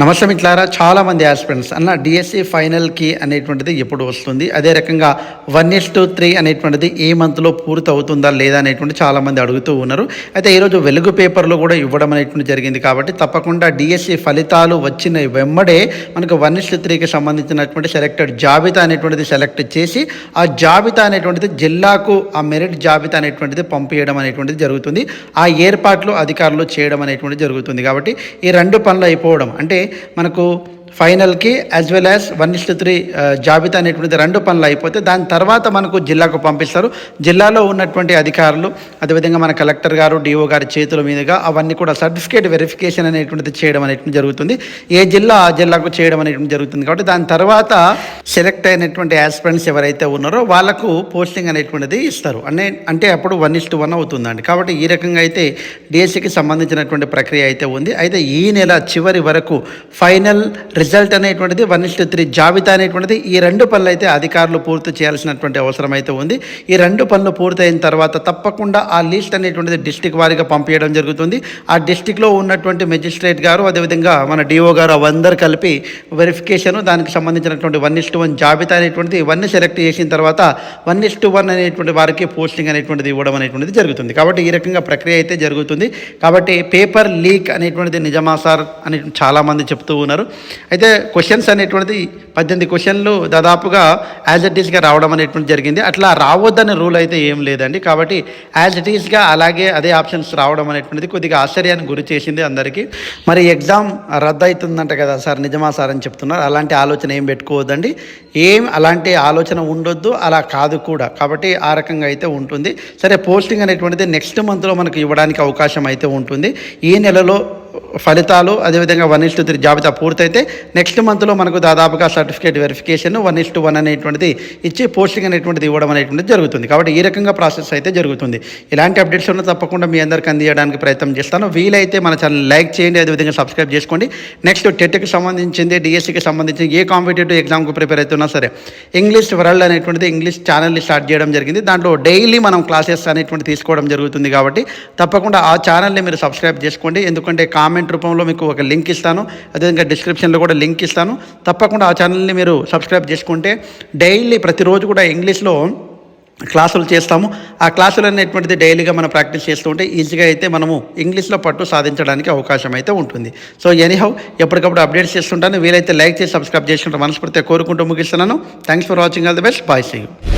నమస్తే మిట్లారా చాలా మంది ఆస్పిరెంట్స్ అన్న డిఎస్సి ఫైనల్కి అనేటువంటిది ఎప్పుడు వస్తుంది? అదే రకంగా వన్ ఇస్ టు త్రీ అనేటువంటిది ఏ మంత్లో పూర్తి అవుతుందా లేదా అనేటువంటి చాలామంది అడుగుతూ ఉన్నారు. అయితే ఈరోజు వెలుగు పేపర్లో కూడా ఇవ్వడం అనేటువంటి జరిగింది కాబట్టి తప్పకుండా డిఎస్సి ఫలితాలు వచ్చిన వెంబడే మనకు వన్ ఇస్ టు త్రీకి సంబంధించినటువంటి సెలెక్టెడ్ జాబితా అనేటువంటిది సెలెక్ట్ చేసి ఆ జాబితా అనేటువంటిది జిల్లాకు ఆ మెరిట్ జాబితా అనేటువంటిది పంపించడం అనేటువంటిది జరుగుతుంది. ఆ ఏర్పాట్లు అధికారులు చేయడం అనేటువంటిది జరుగుతుంది కాబట్టి ఈ రెండు పనులు అయిపోవడం అంటే మనకు ఫైనల్కి as well as one is three జాబితా అనేటువంటిది రెండు పనులు అయిపోతే దాని తర్వాత మనకు జిల్లాకు పంపిస్తారు. జిల్లాలో ఉన్నటువంటి అధికారులు అదేవిధంగా మన కలెక్టర్ గారు డిఓ గారి చేతుల మీదుగా అవన్నీ కూడా సర్టిఫికేట్ వెరిఫికేషన్ అనేటువంటిది చేయడం అనేటువంటి జరుగుతుంది. ఏ జిల్లా ఆ జిల్లాకు చేయడం అనేటువంటి జరుగుతుంది. కాబట్టి దాని తర్వాత సెలెక్ట్ అయినటువంటి ఆస్పిరెంట్స్ ఎవరైతే ఉన్నారో వాళ్ళకు పోస్టింగ్ అనేటువంటిది ఇస్తారు. అంటే అంటే అప్పుడు వన్ ఇస్ టు వన్ అవుతుందండి. కాబట్టి ఈ రకంగా అయితే డిఎస్సికి సంబంధించినటువంటి ప్రక్రియ అయితే ఉంది. అయితే ఈ నెల చివరి వరకు ఫైనల్ రిజల్ట్ అనేటువంటిది వన్ ఇస్ త్రీ జాబితా అనేటువంటిది ఈ రెండు పనులు అయితే అధికారులు పూర్తి చేయాల్సినటువంటి అవసరం అయితే ఉంది. ఈ రెండు పనులు పూర్తయిన తర్వాత తప్పకుండా ఆ లిస్ట్ అనేటువంటిది డిస్టిక్ వారీగా పంపించడం జరుగుతుంది. ఆ డిస్టిక్లో ఉన్నటువంటి మెజిస్ట్రేట్ గారు అదేవిధంగా మన డిఓ గారు అవందరూ కలిపి వెరిఫికేషన్ దానికి సంబంధించినటువంటి వన్ ఇస్ వన్ జాబితా అనేటువంటిది ఇవన్నీ సెలెక్ట్ చేసిన తర్వాత వన్ ఇస్ వన్ అనేటువంటి వారికి పోస్టింగ్ అనేటువంటిది ఇవ్వడం అనేటువంటిది జరుగుతుంది. కాబట్టి ఈ రకంగా ప్రక్రియ అయితే జరుగుతుంది. కాబట్టి పేపర్ లీక్ అనేటువంటిది నిజమా సార్ అని చాలామంది చెప్తూ ఉన్నారు. అయితే క్వశ్చన్స్ అనేటువంటిది పద్దెనిమిది క్వశ్చన్లు దాదాపుగా యాజ్ ఇట్ ఈస్గా రావడం అనేటువంటి జరిగింది. అట్లా రావద్దనే రూల్ అయితే ఏం లేదండి. కాబట్టి యాజ్ ఇట్ ఈస్గా అలాగే అదే ఆప్షన్స్ రావడం అనేటువంటిది కొద్దిగా ఆశ్చర్యాన్ని గురి చేసింది అందరికీ. మరి ఎగ్జామ్ రద్దు అవుతుందంట కదా సార్ నిజమా సార్ అని చెప్తున్నారు. అలాంటి ఆలోచన ఏం పెట్టుకోవద్దండి. ఏం అలాంటి ఆలోచన ఉండొద్దు అలా కాదు కూడా. కాబట్టి ఆ రకంగా అయితే ఉంటుంది. సరే పోస్టింగ్ అనేటువంటిది నెక్స్ట్ మంత్లో మనకు ఇవ్వడానికి అవకాశం అయితే ఉంటుంది. ఈ నెలలో ఫలితాలు అదేవిధంగా వన్ ఇస్ టు త్రీ జాబితా పూర్తయితే నెక్స్ట్ మంత్లో మనకు దాదాపుగా certificate verification one is to one అనేటువంటిది ఇచ్చి పోస్టింగ్ అనేటువంటిది ఇవ్వడం అనేటువంటిది జరుగుతుంది. కాబట్టి ఈ రకంగా ప్రాసెస్ అయితే జరుగుతుంది. ఇలాంటి అప్డేట్స్ ఉన్న తప్పకుండా మీ అందరికీ అందియడానికి ప్రయత్నం చేస్తాను. వీలైతే మన ఛానల్ లైక్ చేయండి అదేవిధంగా సబ్స్క్రైబ్ చేసుకోండి. నెక్స్ట్ టెట్కి సంబంధించింది డిఎస్సికి సంబంధించి ఏ కాంపిటేటివ్ ఎగ్జామ్కి ప్రిపేర్ అవుతున్నా సరే ఇంగ్లీష్ వరల్డ్ అనేటువంటిది ఇంగ్లీష్ ఛానల్ని స్టార్ట్ చేయడం జరిగింది. దాంట్లో డైలీ మనం క్లాసెస్ అనేటువంటి తీసుకోవడం జరుగుతుంది కాబట్టి తప్పకుండా ఆ ఛానల్ని మీరు సబ్స్క్రైబ్ చేసుకోండి. ఎందుకంటే కామెంట్ రూపంలో మీకు ఒక లింక్ ఇస్తాను. అదేవిధంగా డిస్క్రిప్షన్లో కూడా లింక్ ఇస్తాను. తప్పకుండా ఆ ఛానల్ని మీరు సబ్స్క్రైబ్ చేసుకుంటే డైలీ ప్రతిరోజు కూడా ఇంగ్లీష్లో క్లాసులు చేస్తాము. ఆ క్లాసులు అనేటువంటిది డైలీగా మనం ప్రాక్టీస్ చేస్తూ ఉంటే ఈజీగా అయితే మనము ఇంగ్లీష్లో పట్టు సాధించడానికి అవకాశం అయితే ఉంటుంది. సో ఎనీహౌ ఎప్పటికప్పుడు అప్డేట్స్ చేస్తుంటాను. వీలైతే లైక్ చేసి సబ్స్క్రైబ్ చేసుకుంటే మనస్ఫూర్తిగా కోరుకుంటూ ముగిస్తున్నాను. Thanks for watching all the best bye see you